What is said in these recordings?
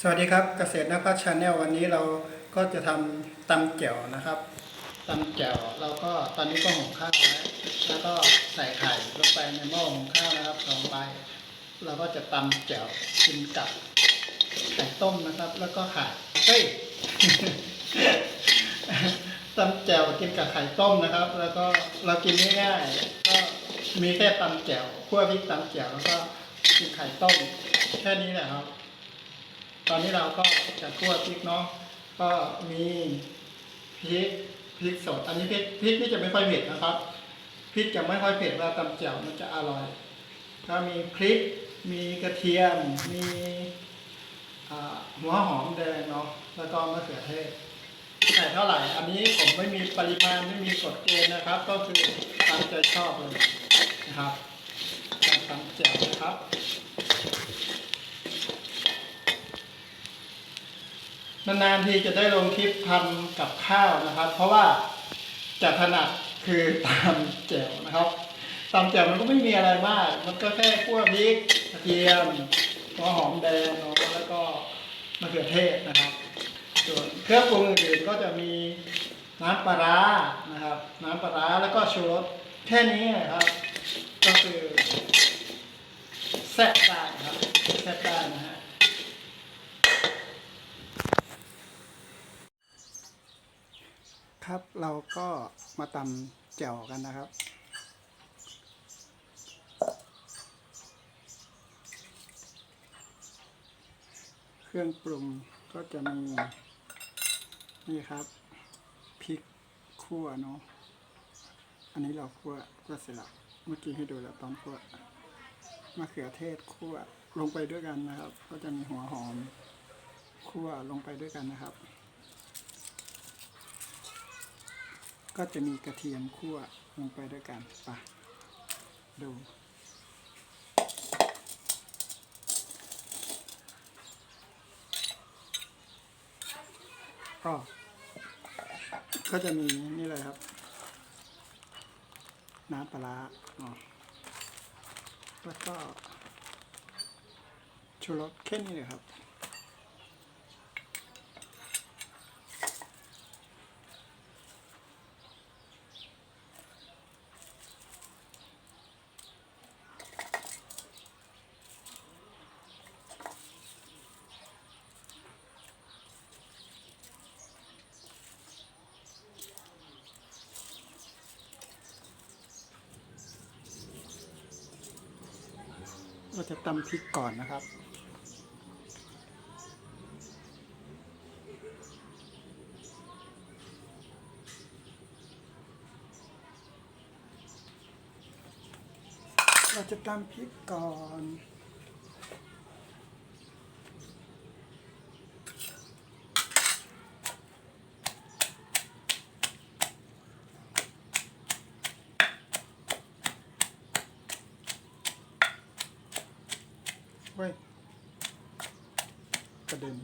สวัสดีครับเกษตรนักพัฒน์ชาแนลวันนี้เราก็จะทำตำแจ่วนะครับตำแจ่วเราก็ตอนนี้ก็หุงข้าวแล้วแล้วก็ใส่ไข่ลงไปในหม้อหุงข้าวนะครับลงไป เราก็จะตำแจ่วกินกับไข่ต้มนะครับ แล้วก็ไข่เฮ้ยตำแจ่วกินกับไข่ต้มนะครับ แล้วก็เรากินง่ายๆก็มีแค่ตำแจ่วคั่วพริกตำแจ่วแล้วก็กินไข่ต้มแค่นี้แหละครับ ตอนนี้เราก็จะคั่วพริกเนาะก็มีพริกพริกสด อันนี้พริกพริกนี่จะไม่ค่อยเผ็ดนะครับพริกจะไม่ค่อยเผ็ดเวลาตำแจ่วมันจะอร่อย ก็มีพริกมีกระเทียมมีหัวหอมแดงเนาะแล้วก็มะเขือเทศใส่เท่าไหร่ อันนี้ผมไม่มีปริมาณไม่มีกฎเกณฑ์นะครับ ก็คือตามใจชอบเลยนะครับการตำแจ่วนะครับ นานๆทีจะได้ลงคลิปทำกับข้าวนะครับ เพราะว่าจะถนัดคือตำแจ่วนะครับตำแจ่วมันก็ไม่มีอะไรมาก มันก็แค่คั่วพริกกระเทียมหัวหอมแดงเนาะแล้วก็มะเขือเทศนะครับ ส่วนเครื่องปรุงอื่นๆก็จะมีน้ำปลาร้านะครับ น้ำปลาร้าแล้วก็ชูรสแค่นี้นะครับ ก็คือแซ่บได้นะครับแซ่บได้นะฮะ ครับเราก็มาตำแจ่วกันนะครับ เครื่องปรุงก็จะมี นี่ครับพริกขั่วเนาะอันนี้เราคั่วคั่วเสร็จแล้วเมื่อกี้ให้ดูแล้วตอนคั่วมะเขือเทศคั่วลงไปด้วยกันนะครับ ก็จะมีหัวหอมคั่วลงไปด้วยกันนะครับ ก็จะมีกระเทียมคั่วลงไปด้วยกันปะดูก็ก็จะมีนี่เลยครับ น้ำปลาร้าอ๋อแล้วก็ชูรสแค่นี้เลยครับ เราจะตำพริกก่อนนะครับ เราจะตำพริกก่อน เว้ยกระเด็น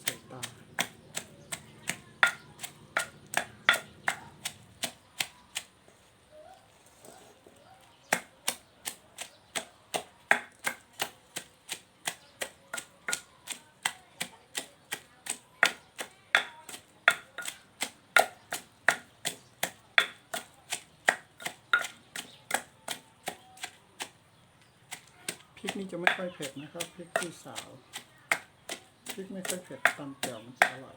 ใส่ตา พี่จะไม่ค่อยเผ็ดนะครับพริกที่สาวพริกไม่ค่อยเผ็ดตำแจ่วมันจะอร่อย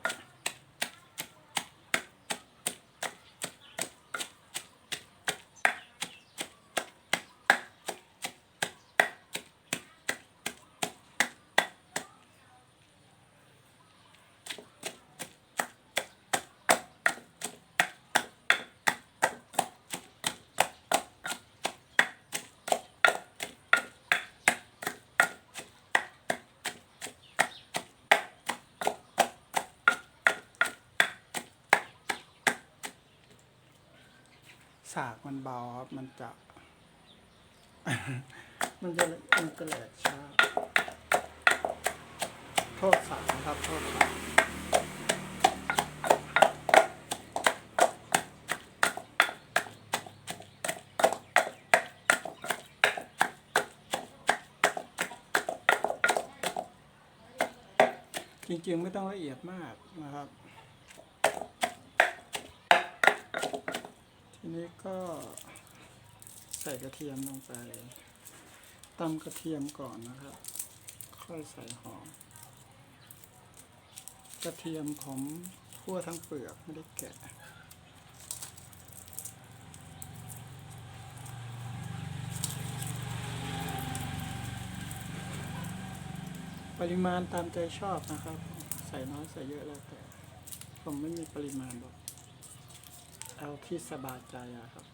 ฉากมันเบาครับมันจะ มันจะมันกระแหลกช้าโทษสามครับโทษสามจริงๆไม่ต้องละเอียดมากนะครับ ทีนี้ก็ใส่กระเทียมลงไปตำกระเทียมก่อนนะครับ ค่อยใส่หอม กระเทียมผมคั่วทั้งเปลือกไม่ได้แกะปริมาณตามใจชอบนะครับ ใส่น้อยใส่เยอะแล้วแต่ ผมไม่มีปริมาณบอก เอาที่สบายใจนะครับ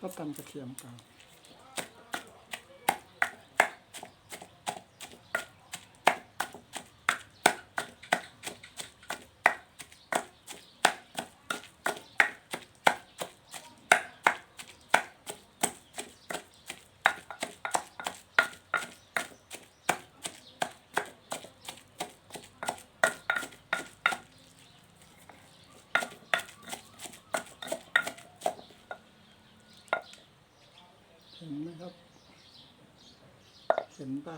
ก็ตำกระเทียมก่อน เห็นไหมครับ เห็นปะ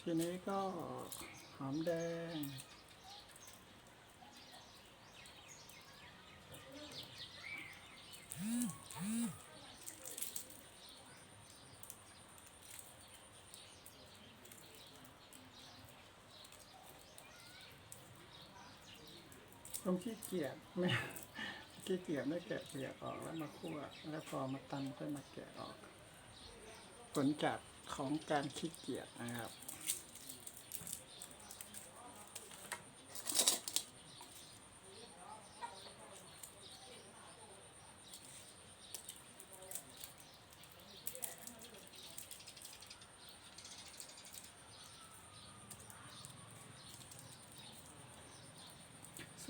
ที นี้ก็หอมแดง ผมขี้เกียจไม่ขี้เกียจไม่แกะเปลือกออกแล้วมาคั่ว แล้วพอมาตำค่อยมาแกะออก ผลจากของการขี้เกียจนะครับ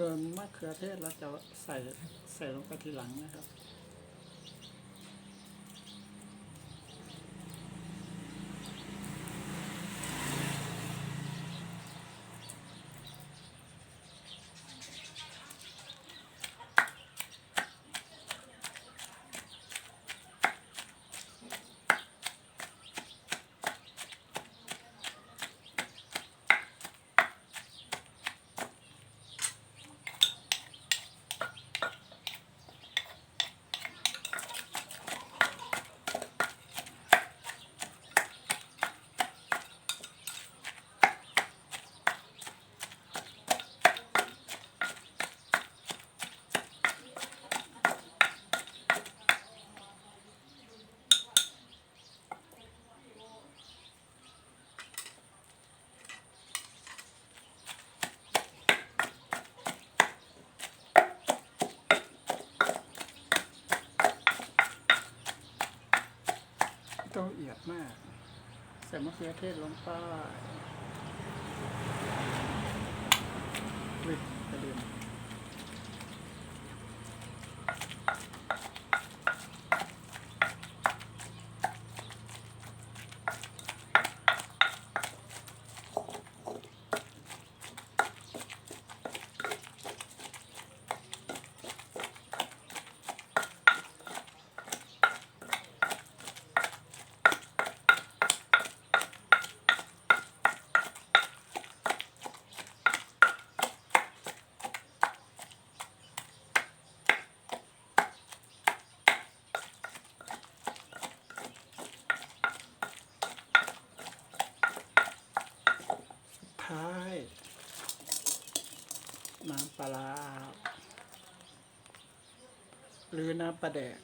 ส่วนมะเขือเทศเราจะใส่ใส่ลงไปทีหลังนะครับ ต้องละเอียดมาก ใส่มะเขือเทศลงไปวิดกระเด็นสุดท้าย น้ำปลา หรือน้ำปลาแดก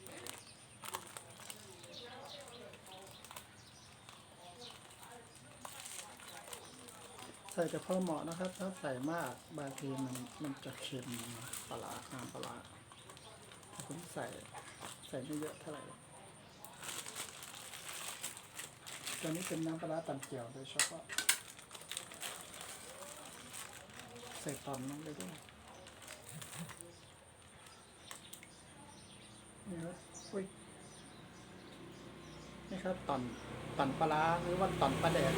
ใส่แต่พอเหมาะนะครับ ถ้าใส่มากบางทีมันมันจะเค็มปลาน้ำปลาผมใส่ใส่ไม่เยอะเท่าไหร่หรอกตัวนี้เป็นน้ำปลาร้าตำเกียวโดยเฉพาะ ใส่ตอนลงไปด้วยนี่ครับยนี่ครับตอนตอนปลาหรือว่าตอนปลาแดด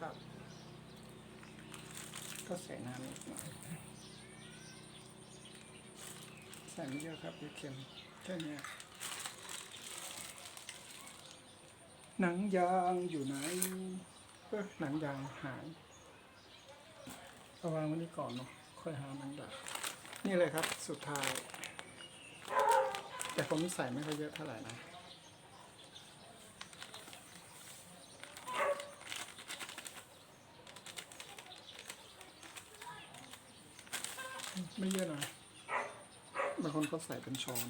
ครับ ก็ใส่น้ำนิดหน่อยใส่ไม่เยอะครับเดี๋ยวเค็มแค่นี้ หนังยางอยู่ไหนเอ้ยหนังยางหายเอาวางไว้นี่ก่อนเนาะค่อยหาหนังยางนี่เลยครับสุดท้าย แต่ผมใส่ไม่ค่อยเยอะเท่าไหร่นะไม่เยอะนะบางคนเขาใส่เป็นช้อน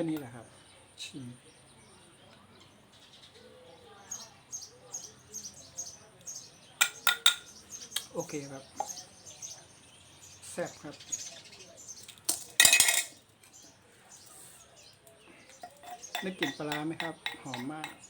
ค่นี้แหละครับ ชิมโอเคครับ แซ่บครับ ได้กลิ่นปลาร้าไหมครับ หอมมาก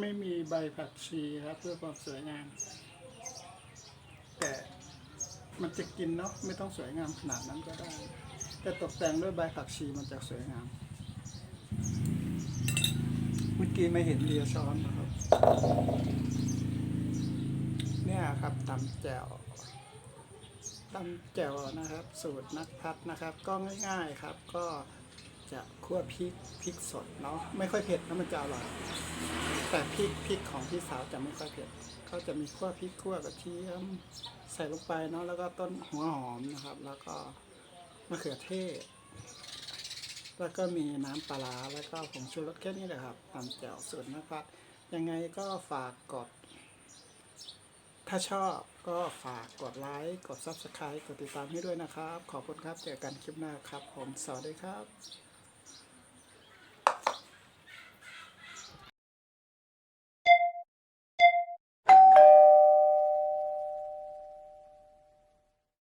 ไม่มีใบผักชีครับ เพื่อความสวยงาม แต่มันจะกินเนาะไม่ต้องสวยงามขนาดนั้นก็ได้ แต่ตกแต่งด้วยใบผักชีมันจะสวยงาม เมื่อกี้ไม่เห็นเรียช้อนนะครับ เนี่ยครับตำแจ่วตำแจ่วนะครับ สูตรนักพัดนะครับ ก็ง่ายๆครับก็ คั่วพริกพริกสดเนาะไม่ค่อยเผ็ดแล้วมันจะอร่อยแต่พริกพริกของพี่สาวจะไม่ค่อยเผ็ดเขาจะมีคั่วพริกคั่วกระเทียมใส่ลงไปเนาะแล้วก็ต้นหัวหอมนะครับ แล้วก็มะเขือเทศ แล้วก็มีน้ำปลาแล้วก็ผงชูรสแค่นี้แหละครับตำแจ่วสูตรนะครับ ยังไงก็ฝากกด ถ้าชอบก็ฝากกดไลค์กด Subscribe กดติดตามให้ด้วยนะครับ ขอบคุณครับเจอกันคลิปหน้าครับ ผมสวัสดีครับ